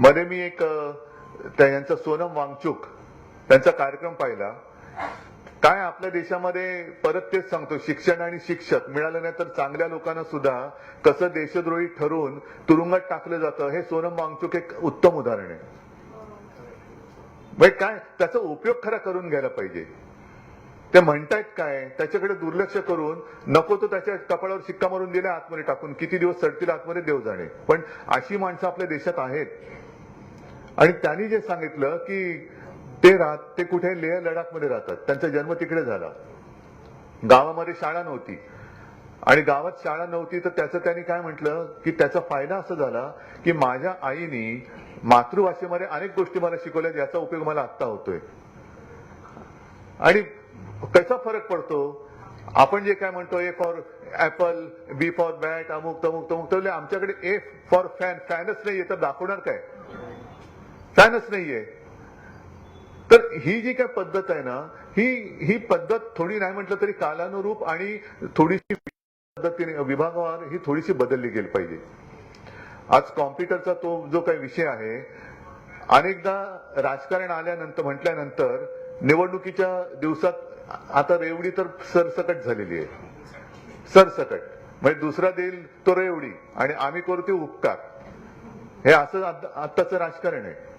मध्ये मी एक यांचा सोनम वांगचूक त्यांचा कार्यक्रम पाहिला. काय आपल्या देशामध्ये परत तेच सांगतो शिक्षण आणि शिक्षक मिळालं नाही तर चांगल्या लोकांना सुद्धा कसं देशद्रोही ठरवून तुरुंगात टाकलं जातं हे सोनम वांगचूक एक उत्तम उदाहरण आहे. म्हणजे काय त्याचा उपयोग खरा करून घ्यायला पाहिजे. ते म्हणतायत काय त्याच्याकडे दुर्लक्ष करून नको तो त्याच्या कपाळावर शिक्का मारून दिला आतमध्ये टाकून किती दिवस सडतील आतमध्ये देव जाणे. पण अशी माणसं आपल्या देशात आहेत. आणि त्यांनी जे सांगितलं की ते राहत ते कुठे लेह लडाखमध्ये राहतात. त्यांचा जन्म तिकडे झाला. गावामध्ये शाळा नव्हती. आणि गावात शाळा नव्हती तर त्याचं त्यांनी काय म्हटलं? की त्याचा फायदा असा झाला की माझ्या आईनी मातृभाषेमध्ये अनेक गोष्टी मला शिकवल्या ज्याचा उपयोग मला आत्ता होतोय. आणि कसा फरक पडतो? आपण जे काय म्हणतो A for apple B for bat अमुक तमुक तमुक तर आमच्याकडे ए फॉर फॅन फॅनच नाहीये तर दाखवणार काय? फॅनच नाहीये. तर ही जी काय पद्धत आहे ना ही ही पद्धत थोडी नाही म्हटलं तरी कालानुरूप आणि थोडीशी पद्धतीने विभागावर ही थोडीशी बदलली गेली पाहिजे. आज कॉम्प्युटरचा तो जो काही विषय आहे अनेकदा राजकारण आल्यानंतर म्हटल्यानंतर निवडणुकीच्या दिवसात आता रेवडी तर सरसकट झालेली आहे. सरसकट. म्हणजे दुसरा देईल तो रेवडी आणि आम्ही करू ते उपकार. हे असं आत्ताचं राजकारण आहे.